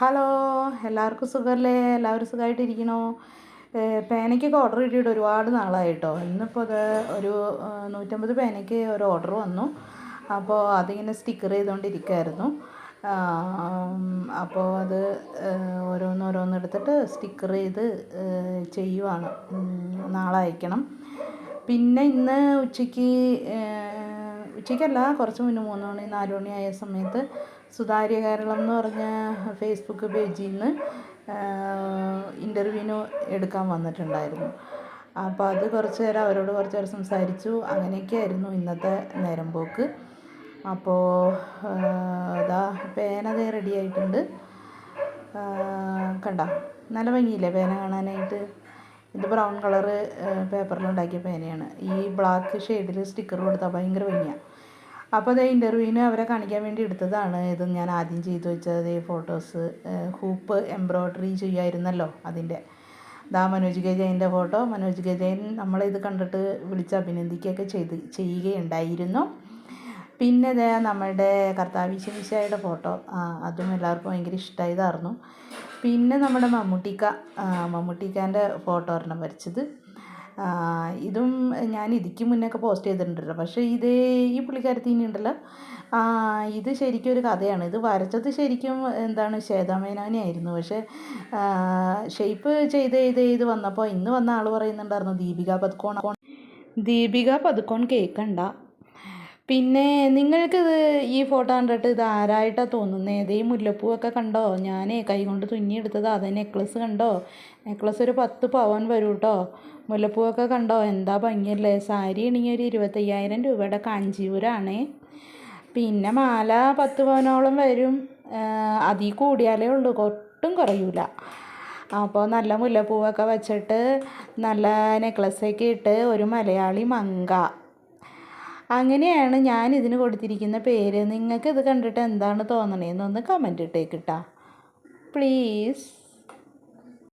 Hello എല്ലാവർക്കും സുഖമല്ലേ എല്ലാവരും സുഖമായിട്ടിരിക്കണോ പേനയ്ക്കൊക്കെ ഓർഡർ കിട്ടിയിട്ട് ഒരുപാട് നാളായിട്ടോ. ഇന്നിപ്പോൾ അത് ഒരു നൂറ്റമ്പത് പേനയ്ക്ക് ഒരു ഓർഡർ വന്നു. അപ്പോൾ അതിങ്ങനെ സ്റ്റിക്കർ ചെയ്തുകൊണ്ടിരിക്കുമായിരുന്നു അപ്പോൾ അത് ഓരോന്നോരോന്നെടുത്തിട്ട് സ്റ്റിക്കർ ചെയ്ത് ചെയ്യുവാണ്. നാളെ അയക്കണം. പിന്നെ ഇന്ന് ഉച്ചയ്ക്ക് ഉച്ചയ്ക്കല്ല കുറച്ച് മുന്നേ മൂന്ന് മണി നാല് മണി ആയ സമയത്ത് സുതാര്യ കേരളം എന്ന് പറഞ്ഞ ഫേസ്ബുക്ക് പേജിൽ നിന്ന് ഇന്റർവ്യൂവിന് എടുക്കാൻ വന്നിട്ടുണ്ടായിരുന്നു. അപ്പോൾ അത് കുറച്ച് നേരം അവരോട് കുറച്ച് നേരം സംസാരിച്ചു. അങ്ങനെയൊക്കെയായിരുന്നു ഇന്നത്തെ നേരം പോക്ക്. അപ്പോൾ ഇതാ പേന ദേ റെഡി ആയിട്ടുണ്ട്. കണ്ട? നല്ല ഭംഗിയില്ലേ പേന കാണാനായിട്ട്? ഇത് ബ്രൗൺ കളറ് പേപ്പറിലുണ്ടാക്കിയ പേനയാണ്. ഈ ബ്ലാക്ക് ഷെയ്ഡിൽ സ്റ്റിക്കർ കൊടുത്താൽ ഭയങ്കര ഭംഗിയാണ് അപ്പോൾ അത് ഇന്റർവ്യൂവിന് അവരെ കാണിക്കാൻ വേണ്ടി എടുത്തതാണ്. ഇത് ഞാൻ ആദ്യം ചെയ്തു വെച്ചത് ഫോട്ടോസ് ഹൂപ്പ് എംബ്രോയ്ഡറി ചെയ്യായിരുന്നല്ലോ അതിന്റെ. ദാ മനോജ് കെ ജയന്റെ ഫോട്ടോ മനോജ് കെ ജയൻ നമ്മളിത് കണ്ടിട്ട് വിളിച്ച് അഭിനന്ദിക്കുകയൊക്കെ ചെയ്ത് ചെയ്യുകയുണ്ടായിരുന്നു. പിന്നെ ഇതേ നമ്മുടെ കർത്താവിശമിശായുടെ ഫോട്ടോ അതും എല്ലാവർക്കും ഭയങ്കര ഇഷ്ടമായതായിരുന്നു. പിന്നെ നമ്മുടെ മമ്മൂട്ടിക്ക മമ്മൂട്ടിക്കാന്റെ ഫോട്ടോ ഒരെണ്ണം വരച്ചത്. ഇതും ഞാൻ ഇതിക്ക് മുന്നൊക്കെ പോസ്റ്റ് ചെയ്തിട്ടുണ്ടല്ലോ. പക്ഷേ ഇത് ഈ പുള്ളിക്കാരത്തിൽ ഉണ്ടല്ലോ. ഇത് ശരിക്കും ഒരു കഥയാണ്. ഇത് വരച്ചത് ശരിക്കും എന്താണ് ശ്വേതാമേനോനെ പക്ഷേ ഷേപ്പ് ചെയ്ത് ചെയ്ത് ചെയ്ത് വന്നപ്പോൾ ഇന്ന് വന്ന ആൾ പറയുന്നുണ്ടായിരുന്നു ദീപിക പതുക്കോൺ ദീപിക പതുക്കോൺ കേൾക്കണ്ട പിന്നെ നിങ്ങൾക്കിത് ഈ ഫോട്ടോ കണ്ടിട്ട് ഇത് ആരായിട്ടാണ് തോന്നുന്നത് ഇതേ മുല്ലപ്പൂവൊക്കെ കണ്ടോ? ഞാനേ കൈ കൊണ്ട് തുന്നിയെടുത്തതാ അത് നെക്ലസ് കണ്ടോ? നെക്ലസ് ഒരു പത്ത് പവൻ വരും കേട്ടോ മുല്ലപ്പൂവൊക്കെ കണ്ടോ? എന്താ ഭംഗിയല്ലേ? സാരി ഇണങ്ങി ഒരു ഇരുപത്തയ്യായിരം രൂപയുടെ കാഞ്ചീപുരമാണേ പിന്നെ മാല പത്ത് പവനോളം വരും. അതിൽ കൂടിയാലേ ഉള്ളൂ. ഒട്ടും കുറയൂല. അപ്പോൾ നല്ല മുല്ലപ്പൂവൊക്കെ വെച്ചിട്ട് നല്ല നെക്ലസ്സൊക്കെ ഇട്ട് ഒരു മലയാളി മങ്ക. അങ്ങനെയാണ് ഞാൻ ഇതിന് കൊടുത്തിരിക്കുന്ന പേര്. നിങ്ങൾക്ക് ഇത് കണ്ടിട്ട് എന്താണ് തോന്നണേന്നൊന്ന് കമന്റ് ഇട്ടേക്കിട്ടാ പ്ലീസ്